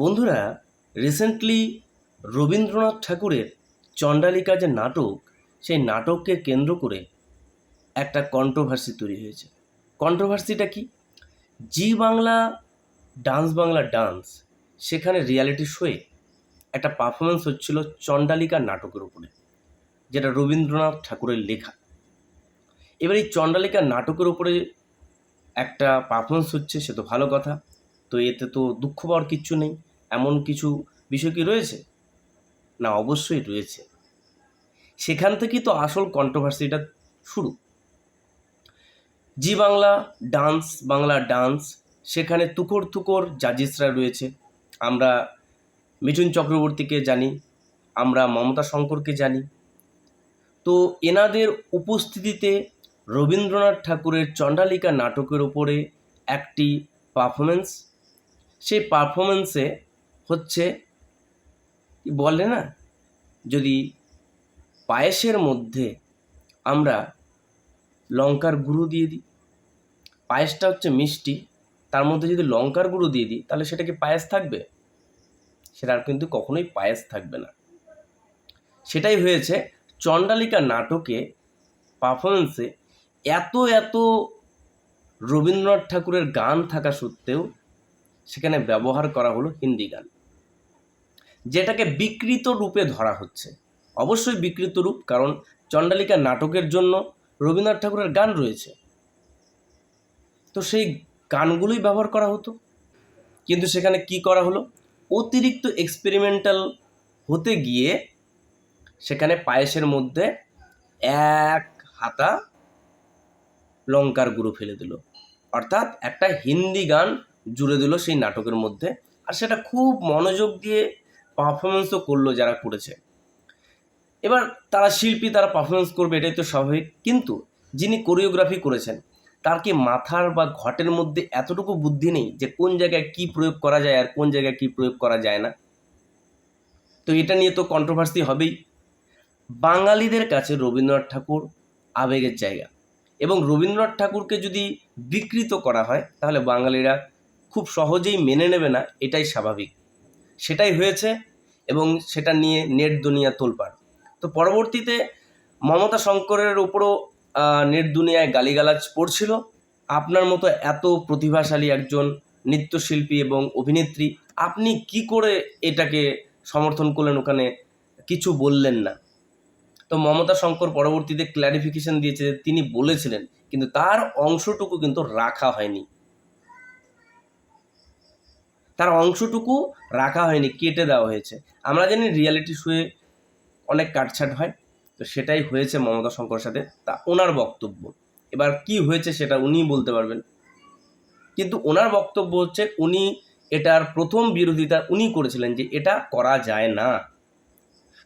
বন্ধুরা রিসেন্টলি রবীন্দ্রনাথ ঠাকুরের চণ্ডালিকা যে নাটক, সেই নাটককে কেন্দ্র করে একটা কন্ট্রোভার্সি তৈরি হয়েছে। কন্ট্রোভার্সিটা কি? Zee Bangla, dance Bangla dance, সেখানে রিয়ালিটি শোয়ে একটা পারফরমেন্স হচ্ছিল চণ্ডালিকা নাটকের উপরে, যেটা রবীন্দ্রনাথ ঠাকুরের লেখা। এবার এই চণ্ডালিকা নাটকের উপরে একটা পারফরমেন্স হচ্ছে, সে তো ভালো কথা। তো এতে তো দুঃখ পাওয়ার কিচ্ছু নেই। এমন কিছু বিষয় কি রয়েছে? না, অবশ্যই রয়েছে। সেখান থেকেই তো আসল কন্ট্রোভার্সিটা শুরু। Zee Bangla dance Bangla dance, সেখানে তুকর তুকর জাজিসরা রয়েছে। আমরা মিঠুন চক্রবর্তীকে জানি, আমরা মমতা শঙ্করকে জানি। তো এনাদের উপস্থিতিতে রবীন্দ্রনাথ ঠাকুরের চণ্ডালিকা নাটকের ওপরে একটি পারফরমেন্স সেই পারফরমেন্সে হচ্ছে বলে না? যদি পায়েসের মধ্যে আমরা লঙ্কার গুঁড়ো দিয়ে দিই, পায়েসটা হচ্ছে মিষ্টি, তার মধ্যে যদি লঙ্কার গুঁড়ো দিয়ে দিই, তাহলে সেটা কি পায়েস থাকবে? সেটা আর কিন্তু কখনোই পায়েস থাকবে না। সেটাই হয়েছে চণ্ডালিকা নাটকে পারফরমেন্সে এত এত রবীন্দ্রনাথ ঠাকুরের গান থাকা সত্ত্বেও সেখানে ব্যবহার করা হলো হিন্দি গান। যেটাকে বিকৃত রূপে ধরা হচ্ছে। অবশ্যই বিকৃত রূপ, কারণ চণ্ডালিকা নাটকের জন্য রবীন্দ্রনাথ ঠাকুরের গান রয়েছে। তো সেই গানগুলোই ব্যবহার করা হতো। কিন্তু সেখানে কি করা হলো? অতিরিক্ত এক্সপেরিমেন্টাল হতে গিয়ে সেখানে পায়েসের মধ্যে এক হাতা লঙ্কার গুঁড়ো ফেলে দিল। অর্থাৎ একটা হিন্দি গান জুড়ে দিল সেই নাটকের মধ্যে। আর সেটা খুব মনোযোগ দিয়ে পারফরমেন্সও করল যারা করেছে। এবার তারা শিল্পী, তারা পারফরমেন্স করবে, এটাই তো স্বাভাবিক। কিন্তু যিনি কোরিওগ্রাফি করেছেন, তার কি মাথার বা ঘটের মধ্যে এতটুকু বুদ্ধি নেই যে কোন জায়গায় কি প্রয়োগ করা যায় আর কোন জায়গায় কি প্রয়োগ করা যায় না? তো এটা নিয়ে তো কন্ট্রোভার্সি হবেই। বাঙালিদের কাছে রবীন্দ্রনাথ ঠাকুর আবেগের জায়গা। এবং রবীন্দ্রনাথ ঠাকুরকে যদি বিকৃত করা হয়, তাহলে বাঙালিরা খুব সহজেই মেনে নেবে না, এটাই স্বাভাবিক। সেটাই হয়েছে এবং সেটা নিয়ে নেট দুনিয়া তোলপাড়। তো পরবর্তীতে মমতা শঙ্করের ওপরও নেট দুনিয়ায় গালিগালাজ পড়ছিল। আপনার মতো এত প্রতিভাশালী একজন নৃত্যশিল্পী এবং অভিনেত্রী, আপনি কি করে এটাকে সমর্থন করলেন? ওখানে কিছু বললেন না। তো মমতা শঙ্কর পরবর্তীতে ক্ল্যারিফিকেশন দিয়েছে তিনি বলেছিলেন, কিন্তু তার অংশটুকু কিন্তু রাখা হয়নি। তার অংশটুকু রাখা হয়নি, কেটে দেওয়া হয়েছে। আমরা জানি রিয়ালিটি শোয়ে অনেক কাটছাট হয়, তো সেটাই হয়েছে মমতা শঙ্কর সাথে। তা ওনার বক্তব্য। এবার কি হয়েছে সেটা উনিই বলতে পারবেন। কিন্তু ওনার বক্তব্য হচ্ছে, উনি এটার প্রথম বিরোধিতা উনি করেছিলেন যে এটা করা যায় না।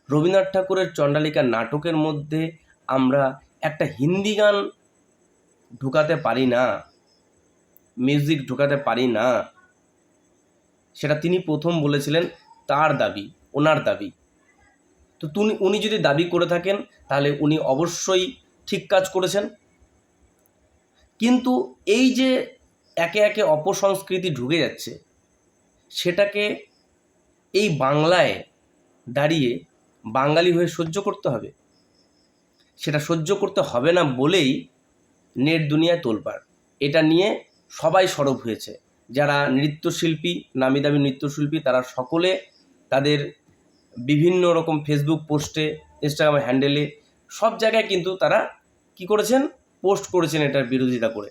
রবীন্দ্রনাথ ঠাকুরের চণ্ডালিকা নাটকের মধ্যে আমরা একটা হিন্দি গান ঢুকাতে পারি না মিউজিক ঢুকাতে পারি না। সেটা তিনি প্রথম বলেছিলেন তার দাবি, ওনার দাবি। তো তুমি উনি যদি দাবি করে থাকেন, তাহলে উনি অবশ্যই ঠিক কাজ করেছেন। কিন্তু এই যে একে একে অপসংস্কৃতি ঢুকে যাচ্ছে, সেটাকে এই বাংলায় দাঁড়িয়ে বাঙালি হয়ে সহ্য করতে হবে। সেটা সহ্য করতে হবে না বলেই নেট দুনিয়ায় তোলপাড়। এটা নিয়ে সবাই সরব হয়েছে। যারা নৃত্যশিল্পী, নামি দামি নৃত্যশিল্পী, তারা সকলে তাদের বিভিন্ন রকম ফেসবুক পোস্টে ইনস্টাগ্রাম হ্যান্ডেলে সব জায়গায় কিন্তু তারা কি করেছেন? পোস্ট করেছেন এটার বিরোধিতা করে।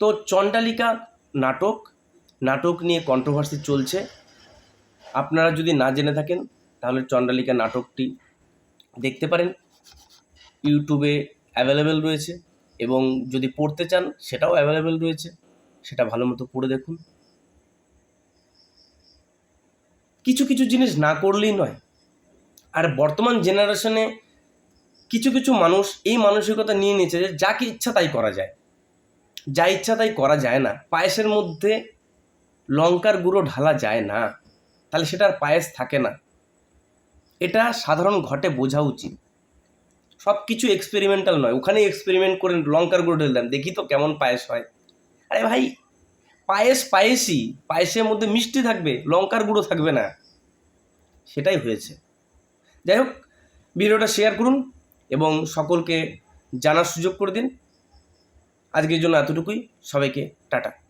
তো চণ্ডালিকা নাটক নাটক নিয়ে কন্ট্রোভার্সি চলছে। আপনারা যদি না জেনে থাকেন, তাহলে চণ্ডালিকা নাটকটি দেখতে পারেন। ইউটিউবে অ্যাভেলেবেল রয়েছে এবং যদি পড়তে চান, সেটাও অ্যাভেলেবেল রয়েছে। সেটা ভালো মতো পড়ে দেখুন। কিছু কিছু জিনিস না করলেই নয়। আর বর্তমান জেনারেশনে কিছু কিছু মানুষ এই মানসিকতা নিয়ে নিয়েছে যে যাকে ইচ্ছা তাই করা যায়। যা ইচ্ছা তাই করা যায় না। পায়েসের মধ্যে লঙ্কার গুঁড়ো ঢালা যায় না। তাহলে সেটা আর পায়েস থাকে না। এটা সাধারণ ঘটে বোঝা উচিত। সব কিছু এক্সপেরিমেন্টাল নয়। ওখানে এক্সপেরিমেন্ট করে লঙ্কার গুঁড়ো ঢেলে দেন। দেখি তো কেমন পায়েস হয়। আরে ভাই, পায়েস পায়েসই পায়েসের মধ্যে মিষ্টি থাকবে, লঙ্কার গুঁড়ো থাকবে না। সেটাই হয়েছে। যাই হোক, ভিডিওটা শেয়ার করুন এবং সকলকে জানার সুযোগ করে দিন। আজকের জন্য এতটুকুই। সবাইকে টাটা।